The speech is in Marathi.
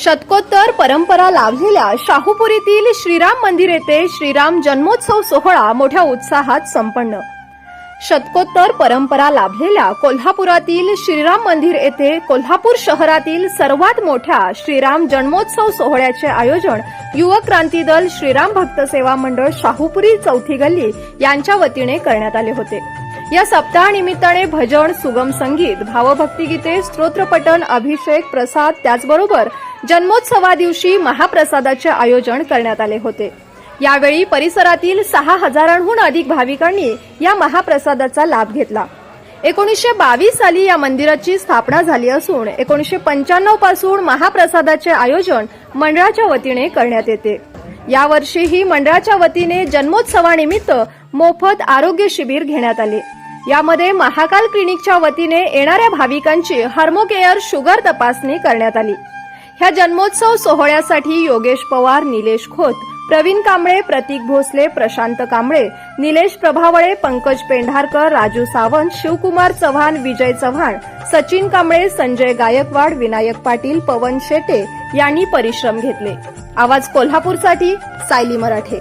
शतकोत्तर परंपरा लाभलेल्या शाहूपुरीतील श्रीराम मंदिर येथे श्रीराम जन्मोत्सव सोहळा मोठ्या उत्साहात संपन्न. शतकोत्तर परंपरा लाभलेल्या कोल्हापुरातील श्रीराम मंदिर येथे कोल्हापूर शहरातील सर्वात मोठ्या श्रीराम जन्मोत्सव सोहळ्याचे आयोजन युवक क्रांती दल श्रीराम भक्त सेवा मंडळ शाहूपुरी चौथी गल्ली यांच्या वतीने करण्यात आले होते. या सप्ताहानिमित्ताने भजन सुगम संगीत भावभक्तिगीते स्तोत्रपठण अभिषेक प्रसाद त्याचबरोबर जन्मोत्सवा दिवशी महाप्रसादाचे आयोजन करण्यात आले होते. यावेळी परिसरातील सहा हजारांहून अधिक भाविकांनी या महाप्रसादाचा लाभ घेतला. एकोणीसशे बावीस साली या मंदिराची स्थापना झाली असून एकोणीसशे पंच्याण्णवपासून महाप्रसादाचे आयोजन मंडळाच्या वतीने करण्यात येते. यावर्षीही मंडळाच्या वतीने जन्मोत्सवानिमित्त मोफत आरोग्य शिबिर घेण्यात आले. यामध्ये महाकाल क्लिनिकच्या वतीने येणाऱ्या भाविकांची हार्मोकेअर शुगर तपासणी करण्यात आली. ह्या जन्मोत्सव सोहळ्यासाठी योगेश पवार निलेश खोत प्रवीण कांबळे प्रतीक भोसले प्रशांत कांबळे निलेश प्रभावळे पंकज पेंढारकर राजू सावंत शिवकुमार चव्हाण विजय चव्हाण सचिन कांबळे संजय गायकवाड विनायक पाटील पवन शेटे यांनी परिश्रम घेतले. आवाज कोल्हापूरसाठी सायली मराठे.